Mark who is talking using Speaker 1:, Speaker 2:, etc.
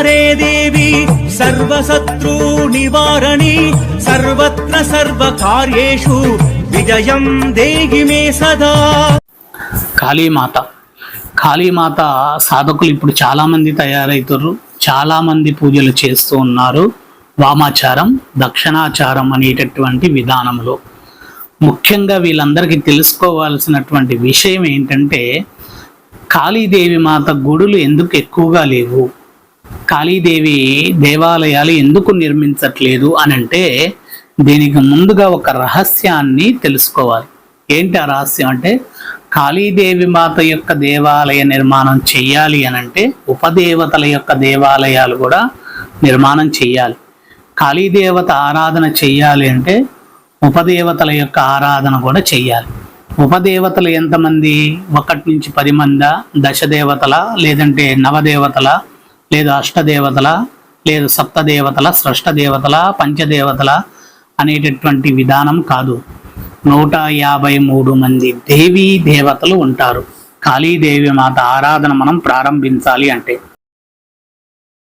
Speaker 1: ఓంకారే దేవి సర్వశత్రు నివారణి సర్వత్ర సర్వకార్యేషు విజయం దేహి మే సదా.
Speaker 2: కాళీమాత కాళీమాత సాధకులు ఇప్పుడు చాలామంది తయారవుతారు చాలామంది పూజలు చేస్తూ ఉన్నారు. వామాచారం దక్షిణాచారం అనేటటువంటి విధానంలో. ముఖ్యంగా వీళ్ళందరికీ తెలుసుకోవాల్సినటువంటి విషయం ఏంటంటే కాళీదేవి మాత గుడులు ఎందుకు ఎక్కువగా లేవు? కాళీదేవి దేవాలయాలు ఎందుకు నిర్మించట్లేదు అని అంటే దీనికి ముందుగా ఒక రహస్యాన్ని తెలుసుకోవాలి. ఏంటి ఆ రహస్యం అంటే కాళీదేవి మాత యొక్క దేవాలయ నిర్మాణం చెయ్యాలి అని అంటే ఉపదేవతల యొక్క దేవాలయాలు కూడా నిర్మాణం చెయ్యాలి. కాళీదేవత ఆరాధన చెయ్యాలి అంటే ఉపదేవతల యొక్క ఆరాధన కూడా చెయ్యాలి. ఉపదేవతలు ఎంతమంది? ఒకటి నుంచి పది మంద? దశదేవతల లేదంటే నవదేవతల? లేదా అష్టదేవతల లేదా సప్తదేవతల స్రష్టదేవతల పంచదేవతల అనేటటువంటి విధానం కాదు. నూట యాభై మూడు మంది దేవీ దేవతలు ఉంటారు. కాళీదేవి మాత ఆరాధన మనం ప్రారంభించాలి అంటే.